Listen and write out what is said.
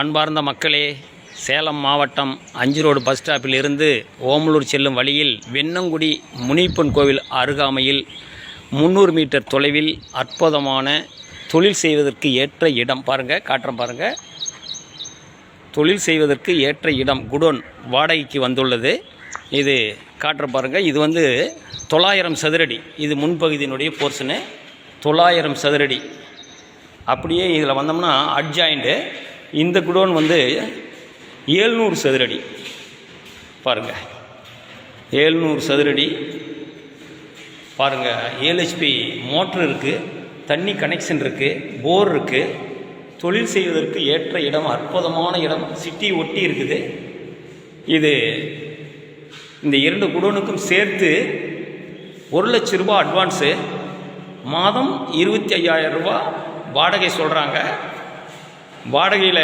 அன்பார்ந்த மக்களே சேலம் மாவட்டம் அஞ்சு ரோடு பஸ் ஸ்டாப்பில் இருந்து ஓமலூர் செல்லும் வழியில் வெண்ணங்குடி முனிப்பன் கோவில் அருகாமையில் முந்நூறு மீட்டர் தொலைவில் அற்புதமான தொழில் செய்வதற்கு ஏற்ற இடம் பாருங்கள் காட்டுறேன் பாருங்கள் தொழில் செய்வதற்கு ஏற்ற இடம் குடோன் வாடகைக்கு வந்துள்ளது. இது காட்டுற பாருங்கள் இது வந்து தொள்ளாயிரம் சதுரடி. இது முன்பகுதியினுடைய போர்ஷனு தொள்ளாயிரம் சதுரடி. அப்படியே இதில் வந்தோம்னா அட்ஜாயிண்ட்டு இந்த குடோன் வந்து ஏழ்நூறு சதுரடி. பாருங்கள் ஏழ்நூறு சதுரடி. பாருங்கள் ஏழ்ஹெச்பி மோட்ரு இருக்குது தண்ணி கனெக்ஷன் இருக்குது போர் இருக்குது தொழில் செய்வதற்கு ஏற்ற இடம் அற்புதமான இடம் சிட்டி ஒட்டி இருக்குது. இது இந்த இரண்டு குடோனுக்கும் சேர்த்து ஒரு லட்ச ரூபா அட்வான்ஸு மாதம் இருபத்தி ஐயாயிரம் ரூபா வாடகை சொல்கிறாங்க வாடகையில்